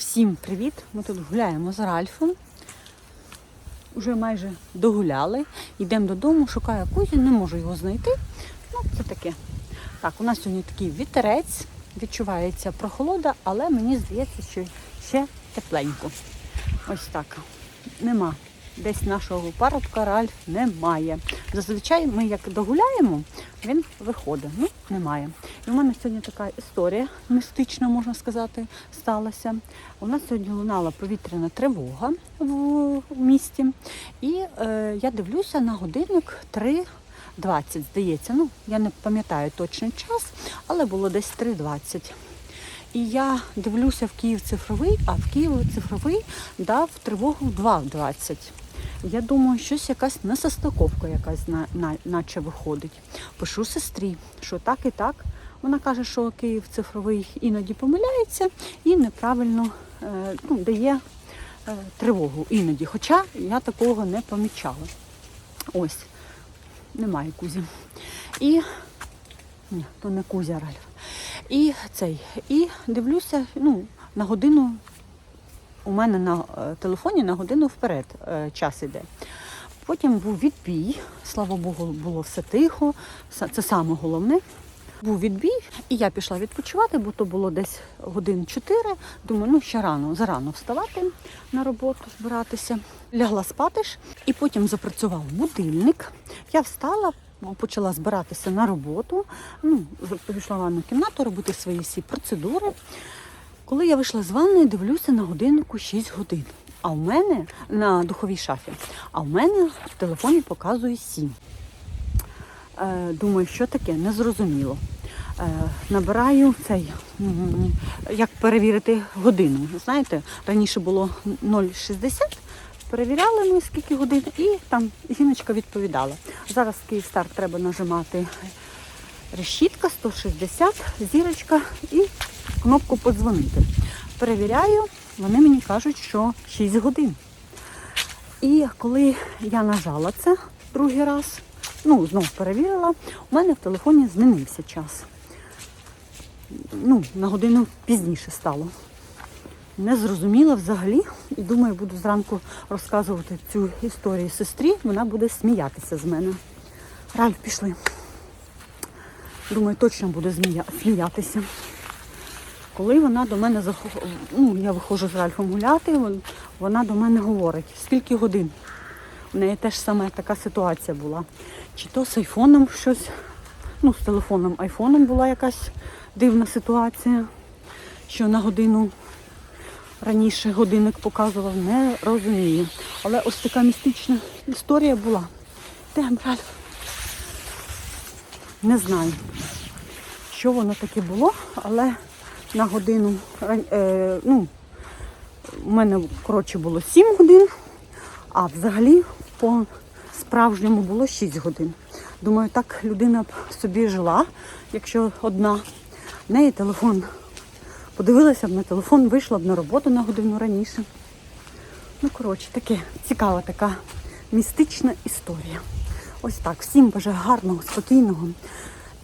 Всім привіт! Ми тут гуляємо з Ральфом. Уже майже догуляли. Йдемо додому, шукаю Кузю, не можу його знайти. Ну, це таке. Так, у нас сьогодні такий вітерець, відчувається прохолода, але мені здається, що ще тепленько. Ось так. Нема. Десь нашого парубка Ральф немає. Зазвичай ми як догуляємо, він виходить. Ну, немає. І в мене сьогодні така історія містична, можна сказати, сталася. У нас сьогодні лунала повітряна тривога в місті. І е, я дивлюся на годинник 3.20, здається. Ну, я не пам'ятаю точний час, але було десь 3.20. І я дивлюся в Київ цифровий, а в Київ цифровий дав тривогу 2.20. Я думаю, щось якась несостиковка якась на, на, наче виходить. Пишу сестрі, що так і так. Вона каже, що Київ цифровий іноді помиляється і неправильно е, ну, дає е, тривогу іноді. Хоча я такого не помічала. Ось, немає кузі. І ні, то не кузя Ральф. І цей. І дивлюся, ну, на годину у мене на е, телефоні на годину вперед е, час іде. Потім був відбій, слава Богу, було все тихо. Це саме головне. Був відбій, і я пішла відпочивати, бо то було десь годин 4. Думаю, ну ще рано, зарано вставати на роботу, збиратися. Лягла спати ж, і потім запрацював будильник. Я встала, почала збиратися на роботу. Ну, пішла в ванну кімнату, робити свої всі процедури. Коли я вийшла з ванної, дивлюся на годиннику 6 годин. А в мене на духовій шафі, а в мене в телефоні показує 7. Е, думаю, що таке, незрозуміло. Е, набираю цей, як перевірити годину. Знаєте, раніше було 0,60, перевіряли ми скільки годин, і там жіночка відповідала. Зараз Київстар треба нажимати решітка 160, зірочка і кнопку подзвонити. Перевіряю, вони мені кажуть, що 6 годин. І коли я нажала це другий раз, ну, знов перевірила, у мене в телефоні змінився час. Ну, на годину пізніше стало. Не зрозуміла взагалі. І думаю, буду зранку розказувати цю історію сестрі, вона буде сміятися з мене. Ральф, пішли. Думаю, точно буде сміятися. Коли вона до мене ну, я виходжу з Ральфом гуляти, вона до мене говорить, скільки годин. У неї теж саме така ситуація була. Чи то з айфоном щось, ну, з телефоном айфоном була якась дивна ситуація, що на годину раніше годинник показував, не розумію. Але ось така містична історія була. Де Ральф? Не знаю, що воно таке було, але на годину, е, ну, у мене, коротше, було 7 годин, а взагалі по справжньому було 6 годин. Думаю, так людина б собі жила, якщо одна. В неї телефон. Подивилася б на телефон, вийшла б на роботу на годину раніше. Ну, коротше, таке цікава така містична історія. Ось так. Всім бажаю гарного, спокійного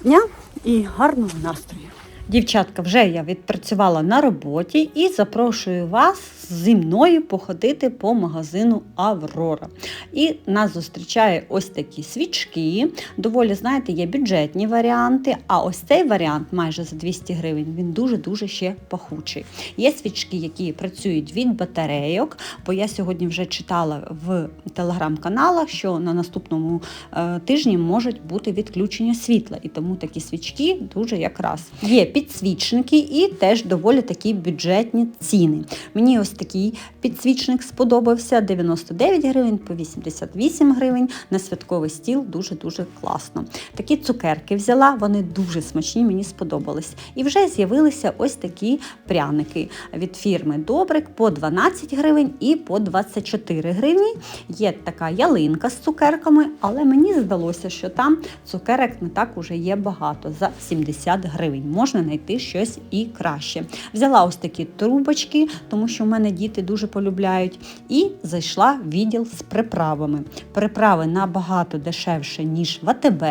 дня і гарного настрою. Дівчатка, вже я відпрацювала на роботі і запрошую вас зі мною походити по магазину Аврора. І нас зустрічає ось такі свічки. Доволі, знаєте, є бюджетні варіанти. А ось цей варіант майже за 200 гривень. Він дуже-дуже ще пахучий. Є свічки, які працюють від батарейок, бо я сьогодні вже читала в телеграм-каналах, що на наступному е, тижні можуть бути відключення світла. І тому такі свічки дуже якраз є підсвічники і теж доволі такі бюджетні ціни. Мені ось такий підсвічник сподобався 99 гривень по 88 гривень на святковий стіл. Дуже дуже класно. Такі цукерки взяла, вони дуже смачні, мені сподобались. І вже з'явилися ось такі пряники від фірми Добрик по 12 гривень і по 24 гривні. Є така ялинка з цукерками, але мені здалося, що там цукерок не так уже є багато за 70 гривень. Можна знайти щось і краще. Взяла ось такі трубочки, тому що в мене діти дуже полюбляють, і зайшла в відділ з приправами. Приправи набагато дешевше, ніж в АТБ,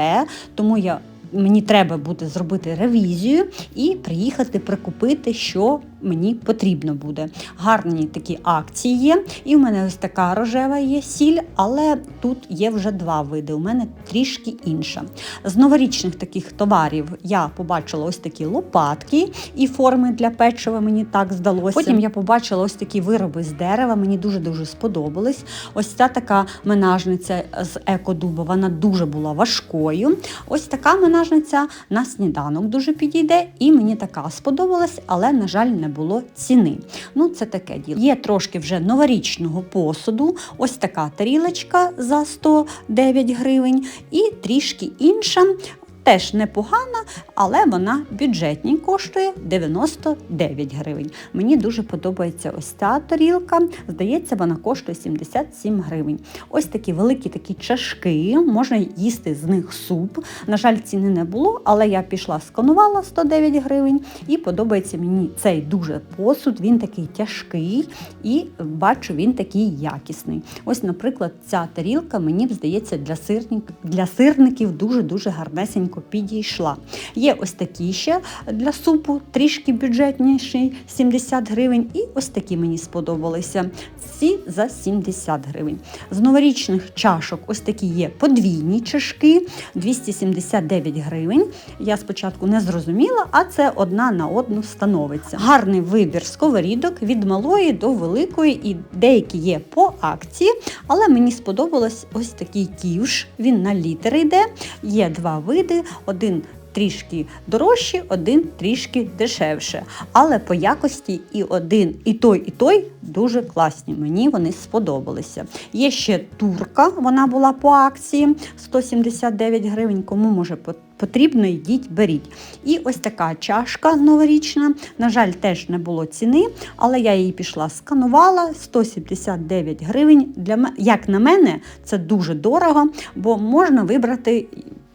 тому я. Мені треба буде зробити ревізію і приїхати прикупити, що мені потрібно буде. Гарні такі акції є. І в мене ось така рожева є сіль, але тут є вже два види. У мене трішки інша. З новорічних таких товарів я побачила ось такі лопатки і форми для печива. Мені так здалося. Потім я побачила ось такі вироби з дерева. Мені дуже дуже сподобались. Ось ця така менажниця з екодуба. Вона дуже була важкою. Ось така менажниця на сніданок дуже підійде, і мені така сподобалась, але, на жаль, не було ціни. Ну, це таке діло. Є трошки вже новорічного посуду. Ось така тарілочка за 109 гривень, і трішки інша. Теж непогана, але вона бюджетній коштує 99 гривень. Мені дуже подобається ось ця тарілка. Здається, вона коштує 77 гривень. Ось такі великі такі чашки, можна їсти з них суп. На жаль, ціни не було, але я пішла, сканувала 109 гривень, і подобається мені цей дуже посуд. Він такий тяжкий і бачу, він такий якісний. Ось, наприклад, ця тарілка мені здається для сирників, для сирників дуже-дуже гарнесенько підійшла. Є ось такі ще для супу, трішки бюджетніші, 70 гривень. І ось такі мені сподобалися. Ці за 70 гривень. З новорічних чашок ось такі є подвійні чашки, 279 гривень. Я спочатку не зрозуміла, а це одна на одну становиться. Гарний вибір сковорідок від малої до великої, і деякі є по акції, але мені сподобалось ось такий ківш. Він на літр йде. Є два види. Один трішки дорожчий, один трішки дешевше. Але по якості і один, і той, і той дуже класні. Мені вони сподобалися. Є ще турка, вона була по акції 179 гривень. Кому може потрібно, йдіть, беріть. І ось така чашка новорічна. На жаль, теж не було ціни, але я її пішла, сканувала 179 гривень. Для як на мене, це дуже дорого, бо можна вибрати.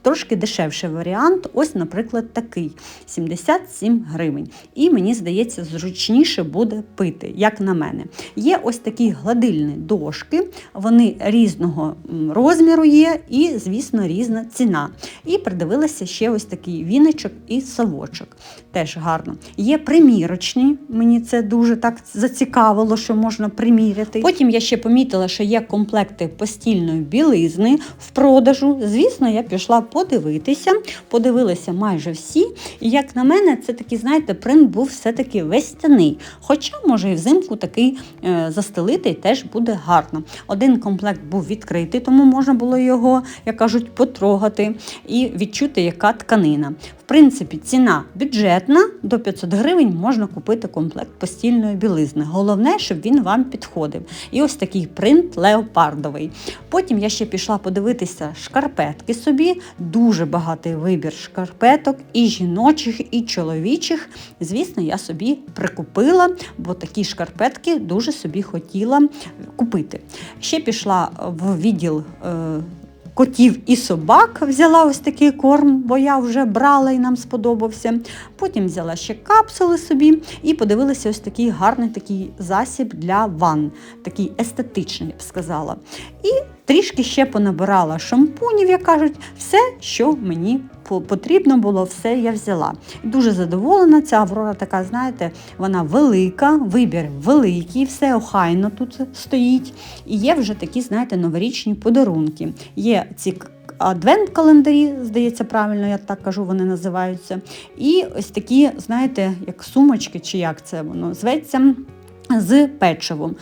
Трошки дешевший варіант, ось, наприклад, такий 77 гривень. І мені здається, зручніше буде пити, як на мене. Є ось такі гладильні дошки, вони різного розміру є, і, звісно, різна ціна. І придивилася ще ось такий віничок і совочок. Теж гарно. Є примірочні, мені це дуже так зацікавило, що можна приміряти. Потім я ще помітила, що є комплекти постільної білизни в продажу. Звісно, я пішла подивитися, подивилася майже всі. І як на мене, це такий, знаєте, принт був все-таки весняний. Хоча, може, і взимку такий е, застелити теж буде гарно. Один комплект був відкритий, тому можна було його, як кажуть, потрогати і відчути, яка тканина. В принципі, ціна бюджетна, до 500 гривень можна купити комплект постільної білизни. Головне, щоб він вам підходив. І ось такий принт леопардовий. Потім я ще пішла подивитися шкарпетки собі. Дуже багатий вибір шкарпеток і жіночих, і чоловічих. Звісно, я собі прикупила, бо такі шкарпетки дуже собі хотіла купити. Ще пішла в відділ. Е, Котів і собак взяла ось такий корм, бо я вже брала і нам сподобався. Потім взяла ще капсули собі і подивилася ось такий гарний такий засіб для ванн, такий естетичний, я б сказала. І трішки ще понабирала шампунів, як кажуть, все, що мені потрібно було, все я взяла. Дуже задоволена. Ця Аврора така, знаєте, вона велика, вибір великий, все охайно тут стоїть. І є вже такі, знаєте, новорічні подарунки. Є ці адвент-календарі, здається, правильно, я так кажу, вони називаються. І ось такі, знаєте, як сумочки, чи як це воно зветься, з печивом.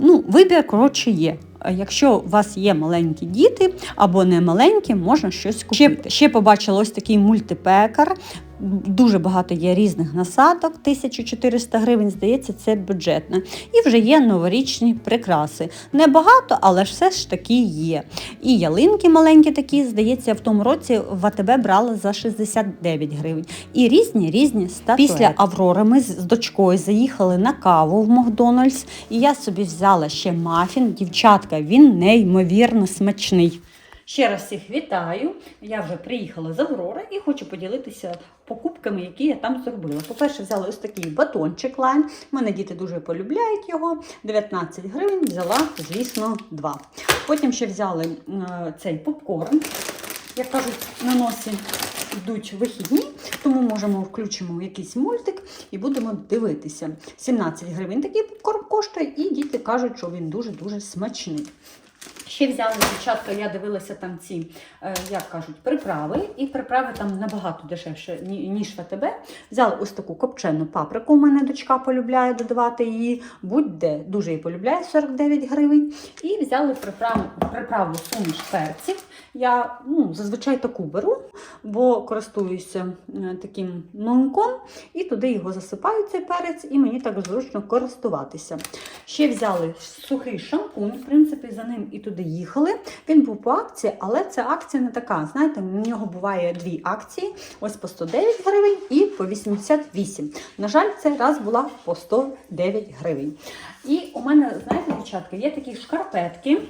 Ну, вибір, коротше, є. Якщо у вас є маленькі діти або не маленькі, можна щось купити. Ще, ще побачила ось такий мультипекар. Дуже багато є різних насадок, 1400 гривень, здається, це бюджетно. І вже є новорічні прикраси. Небагато, але все ж таки є. І ялинки маленькі такі, здається, в тому році в АТБ брала за 69 гривень. І різні різні статуетки. Після Аврори ми з дочкою заїхали на каву в Макдональдс, і я собі взяла ще мафін. Дівчатка, він неймовірно смачний. Ще раз всіх вітаю. Я вже приїхала з Аврори і хочу поділитися покупками, які я там зробила. По-перше, взяла ось такий батончик лайн. Мене діти дуже полюбляють його. 19 гривень взяла, звісно, два. Потім ще взяли цей попкорн, як кажуть, на носі. йдуть вихідні, тому можемо включимо якийсь мультик і будемо дивитися. 17 гривень такий попкорн коштує, і діти кажуть, що він дуже-дуже смачний. Ще взяли дівчатка, я дивилася там ці, е, як кажуть, приправи. І приправи там набагато дешевше, ніж в АТБ. Взяли ось таку копчену паприку. У мене дочка полюбляє додавати її. Будь-де дуже її полюбляє 49 гривень. І взяли приправу, приправу суміш перців. Я ну, зазвичай таку беру, бо користуюся е, таким млинком, і туди його засипаю цей перець, і мені так зручно користуватися. Ще взяли сухий шампунь, в принципі, за ним і туди їхали. Він був по акції, але ця акція не така. Знаєте, в нього буває дві акції: ось по 109 гривень і по 88. На жаль, цей раз була по 109 гривень. І у мене, знаєте, дівчатка, є такі шкарпетки.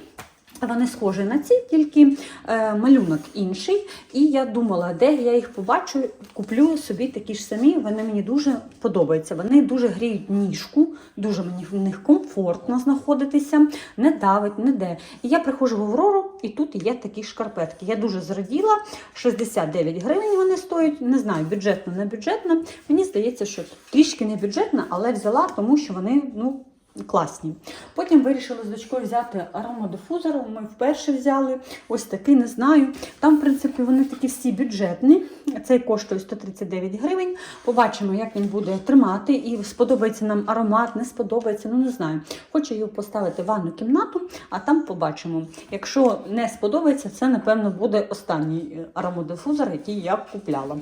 Вони схожі на ці, тільки е, малюнок інший. І я думала, де я їх побачу, куплю собі такі ж самі. Вони мені дуже подобаються. Вони дуже гріють ніжку, дуже мені в них комфортно знаходитися, не давить, не де. І я приходжу в Аврору, і тут є такі шкарпетки. Я дуже зраділа. 69 гривень вони стоять. Не знаю, бюджетно, не бюджетно. Мені здається, що трішки не бюджетно, але взяла, тому що вони, ну. Класні. Потім вирішили з дочкою взяти аромадифузор. Ми вперше взяли ось такий, не знаю. Там, в принципі, вони такі всі бюджетні. Цей коштує 139 гривень. Побачимо, як він буде тримати. І сподобається нам аромат, не сподобається, ну не знаю. Хочу його поставити в ванну кімнату, а там побачимо. Якщо не сподобається, це, напевно, буде останній е, аромадифузор, який я купляла.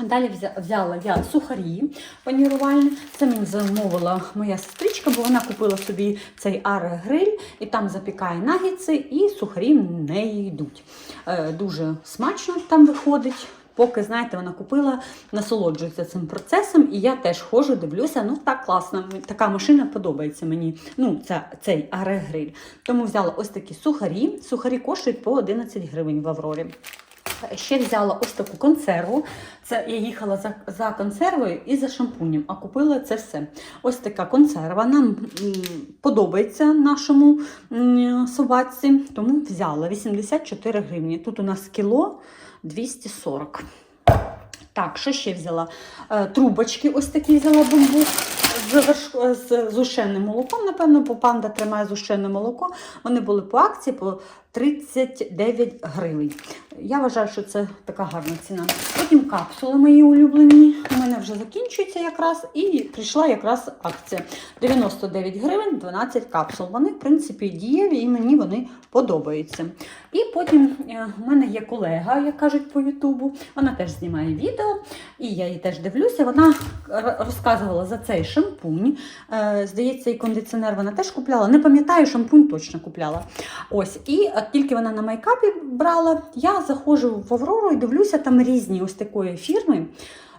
Далі взяла я сухарі панірувальні. Це мені замовила моя сестричка, бо вона купила собі цей аре-гриль і там запікає нагідці, і сухарі в неї йдуть. Е, Дуже смачно там виходить. Поки, знаєте, вона купила, насолоджується цим процесом, і я теж ходжу, дивлюся. Ну так класно, така машина подобається мені. Ну, це, цей аре-гриль. Тому взяла ось такі сухарі. Сухарі коштують по 11 гривень в Аврорі. Ще взяла ось таку консерву. Це я їхала за, за консервою і за шампунем, а купила це все. Ось така консерва. Нам подобається нашому собаці, тому взяла 84 гривні. Тут у нас кіло 240. Так, що ще взяла? Е, трубочки ось такі взяла бамбук з, верш... з зушеним молоком. Напевно, бо панда тримає зушене молоко. Вони були по акції по 39 гривень. Я вважаю, що це така гарна ціна. Потім капсули мої улюблені. У мене вже закінчується якраз, і прийшла якраз акція. 99 гривень, 12 капсул. Вони, в принципі, дієві і мені вони подобаються. І потім е, у мене є колега, як кажуть по Ютубу. Вона теж знімає відео, і я її теж дивлюся. Вона розказувала за цей шампунь. Е, Здається, і кондиціонер вона теж купляла. Не пам'ятаю, шампунь точно купляла. Ось, і от тільки вона на майкапі брала, я заходжу в Аврору і дивлюся, там різні ось такої фірми.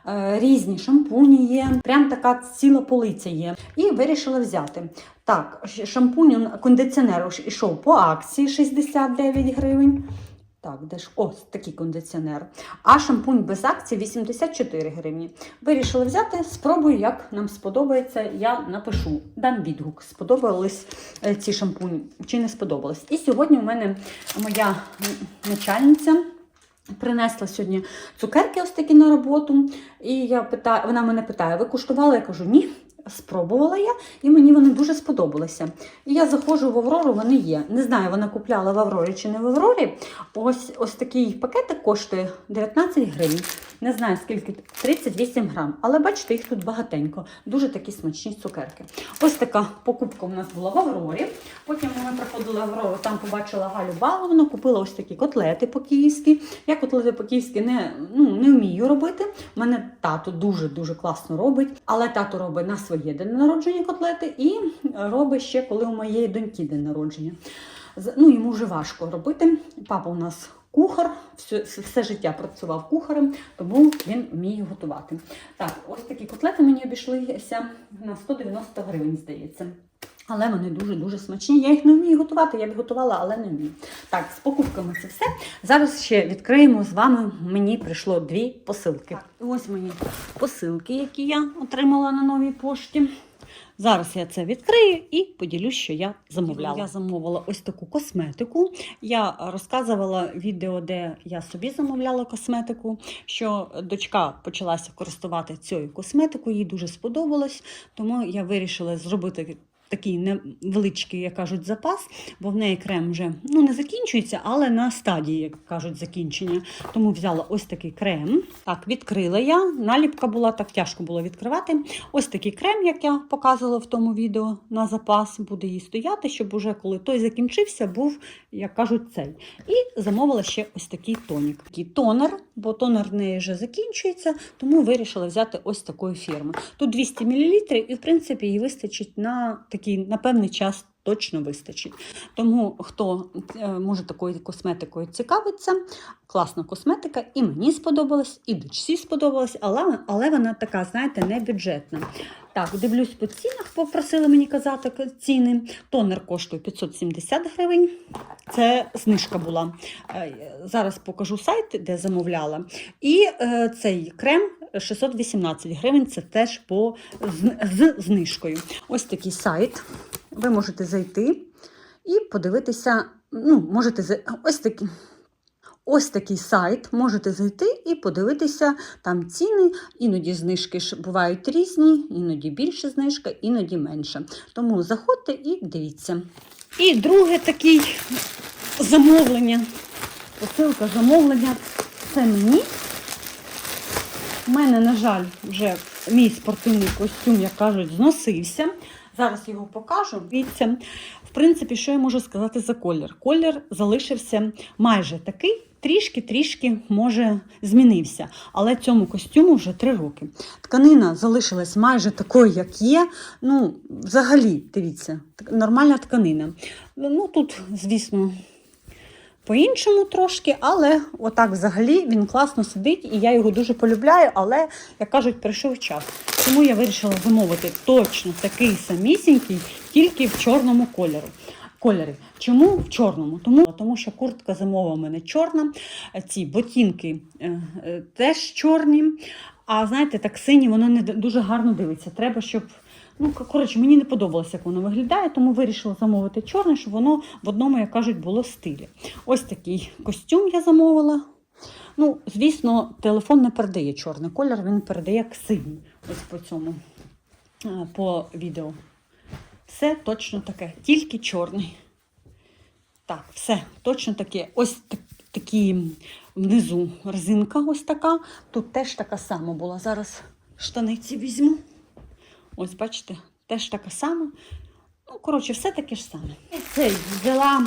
е, Різні шампуні є, прям така ціла полиця є. І вирішила взяти. Так, шампунь, кондиціонер ішов по акції 69 гривень. Так, де ж ось такий кондиціонер. А шампунь без акції 84 гривні. Вирішила взяти, спробую, як нам сподобається. Я напишу, дам відгук. Сподобались е, ці шампуні чи не сподобались. І сьогодні у мене моя начальниця. Принесла сьогодні цукерки ось такі на роботу. І я питаю, вона мене питає: ви куштували? Я кажу, ні. Спробувала я, і мені вони дуже сподобалися. І я заходжу в Аврору, вони є. Не знаю, вона купляла в Аврорі чи не в Аврорі. Ось ось такий пакетик коштує 19 гривень. Не знаю скільки 38 грам. Але бачите, їх тут багатенько. Дуже такі смачні цукерки. Ось така покупка у нас була в Аврорі. Потім ми приходили в Аврору, там побачила Галю Баловну, купила ось такі котлети по-київськи. Я котлети по-київськи не, ну, не вмію робити. У мене тато дуже-дуже класно робить, але тато робить на своє день народження котлети і робить ще, коли у моєї доньки день народження. Ну, йому вже важко робити. Папа у нас кухар, все, все життя працював кухарем, тому він вміє готувати. Так, ось такі котлети мені обійшлися на 190 гривень, здається. Але вони дуже-дуже смачні. Я їх не вмію готувати, я б готувала, але не вмію. Так, з покупками це все. Зараз ще відкриємо з вами. Мені прийшло дві посилки. Так, ось мої посилки, які я отримала на новій пошті. Зараз я це відкрию і поділюсь, що я замовляла. Я замовила ось таку косметику. Я розказувала відео, де я собі замовляла косметику, що дочка почалася користувати цією косметикою, їй дуже сподобалось, тому я вирішила зробити. Такий невеличкий, як кажуть, запас, бо в неї крем вже ну, не закінчується, але на стадії, як кажуть, закінчення. Тому взяла ось такий крем. Так, відкрила я. Наліпка була, так тяжко було відкривати. Ось такий крем, як я показувала в тому відео на запас, буде їй стояти, щоб уже коли той закінчився, був, як кажуть, цей. І замовила ще ось такий тонік. Такий тонер, бо тонер в неї вже закінчується, тому вирішила взяти ось такої фірми. Тут 200 мл, і в принципі їй вистачить на такий на певний час. Точно вистачить. Тому хто е, може такою косметикою цікавиться, класна косметика, і мені сподобалась, і дочці сподобалась, але, але вона така, знаєте, не бюджетна. Так, дивлюсь по цінах, попросили мені казати ціни. Тонер коштує 570 гривень. Це знижка була. Е, Зараз покажу сайт, де замовляла. І е, цей крем 618 гривень. Це теж по з, знижкою. Ось такий сайт. Ви можете зайти і подивитися. Ну, можете ось такий. Ось такий сайт, можете зайти і подивитися там ціни. Іноді знижки бувають різні, іноді більше знижка, іноді менше. Тому заходьте і дивіться. І друге таке замовлення. Посилка замовлення. Це мені. У мене, на жаль, вже мій спортивний костюм, як кажуть, зносився. Зараз його покажу. Дивіться, в принципі, що я можу сказати за колір? Колір залишився майже такий, трішки-трішки, може, змінився. Але цьому костюму вже три роки. Тканина залишилась майже такою, як є. Ну, взагалі, дивіться, нормальна тканина. Ну, тут, звісно, по-іншому трошки, але отак взагалі він класно сидить, і я його дуже полюбляю, але, як кажуть, прийшов час. Тому я вирішила замовити точно такий самісінький, тільки в чорному кольору. Кольорі. Чому в чорному? Тому, тому що куртка зимова у мене чорна, ці ботинки е, е, теж чорні. А знаєте, так сині воно не дуже гарно дивиться. Треба, щоб Ну, коротше, мені не подобалося, як воно виглядає, тому вирішила замовити чорне, щоб воно в одному, як кажуть, було стилі. Ось такий костюм я замовила. Ну, звісно, телефон не передає чорний колір, він передає як синій. Ось по цьому по відео. Все точно таке, тільки чорний. Так, все точно таке. Ось так, такі внизу резинка ось така. Тут теж така сама була. Зараз штаниці візьму. Ось, бачите, теж така сама. Ну, коротше, все таке ж саме. І цей взяла,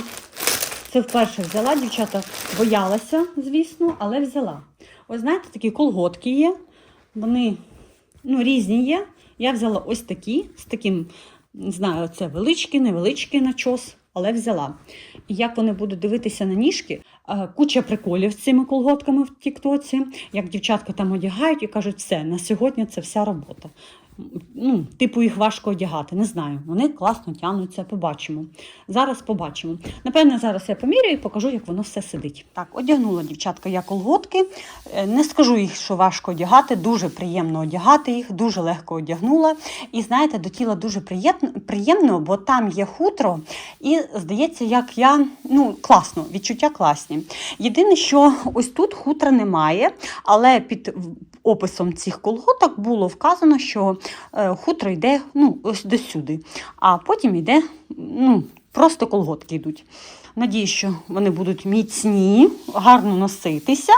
це вперше взяла, дівчата боялася, звісно, але взяла. Ось знаєте, такі колготки є. Вони ну, різні є. Я взяла ось такі, з таким, не знаю, це величкий, невеличкий начос, але взяла. І як вони будуть дивитися на ніжки, куча приколів з цими колготками в Тіктоці, як дівчатка там одягають і кажуть, все, на сьогодні це вся робота. Ну, типу, їх важко одягати, не знаю. Вони класно тягнуться, побачимо. Зараз побачимо. Напевне, зараз я поміряю і покажу, як воно все сидить. Так, одягнула дівчатка я колготки. Е, Не скажу їх, що важко одягати, дуже приємно одягати їх, дуже легко одягнула. І знаєте, до тіла дуже приємно, бо там є хутро, і здається, як я ну класно, відчуття класні. Єдине, що ось тут хутра немає, але під описом цих колготок було вказано, що е, хутро йде ну, ось до сюди, а потім йде ну, просто колготки йдуть. Надію, що вони будуть міцні, гарно носитися,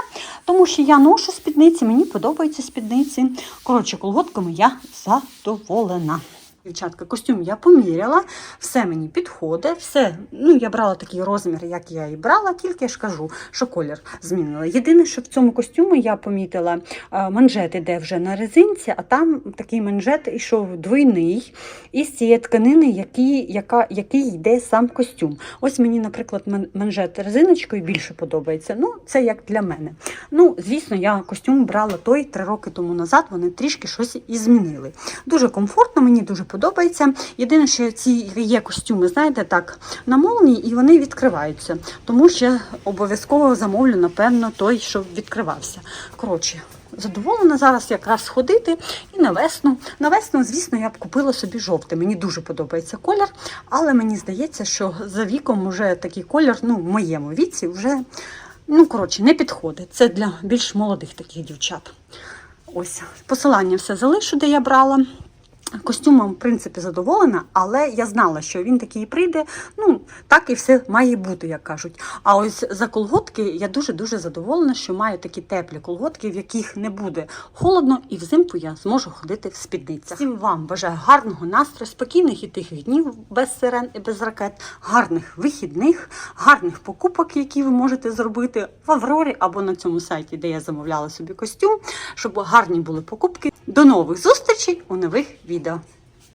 тому що я ношу спідниці, мені подобаються спідниці. Коротше, колготками я задоволена. Дівчатка, костюм я поміряла, все мені підходить, все. Ну, я брала такий розмір, як я і брала, тільки я ж кажу, що колір змінила. Єдине, що в цьому костюмі я помітила, е, манжет іде вже на резинці, а там такий манжет ішов двойний із цієї тканини, який, яка, який йде сам костюм. Ось мені, наприклад, ман- манжет резиночкою більше подобається. Ну, це як для мене. Ну, звісно, я костюм брала той три роки тому назад, вони трішки щось і змінили. Дуже комфортно, мені дуже подобається. Єдине, що ці є костюми, знаєте, так, на і вони відкриваються. Тому що обов'язково замовлю, напевно, той, що відкривався. Коротше, задоволена зараз якраз ходити і на весну. На весну, звісно, я б купила собі жовтий. Мені дуже подобається колір, але мені здається, що за віком вже такий колір, ну, в моєму віці, вже ну, коротше, не підходить. Це для більш молодих таких дівчат. Ось посилання все залишу, де я брала. Костюмом, в принципі, задоволена, але я знала, що він такий прийде. Ну, так і все має бути, як кажуть. А ось за колготки я дуже-дуже задоволена, що маю такі теплі колготки, в яких не буде холодно, і взимку я зможу ходити в спідницях. Всім вам бажаю гарного настрою, спокійних і тихих днів без сирен і без ракет, гарних вихідних, гарних покупок, які ви можете зробити в Аврорі або на цьому сайті, де я замовляла собі костюм, щоб гарні були покупки. До нових зустрічей у нових відео. ripido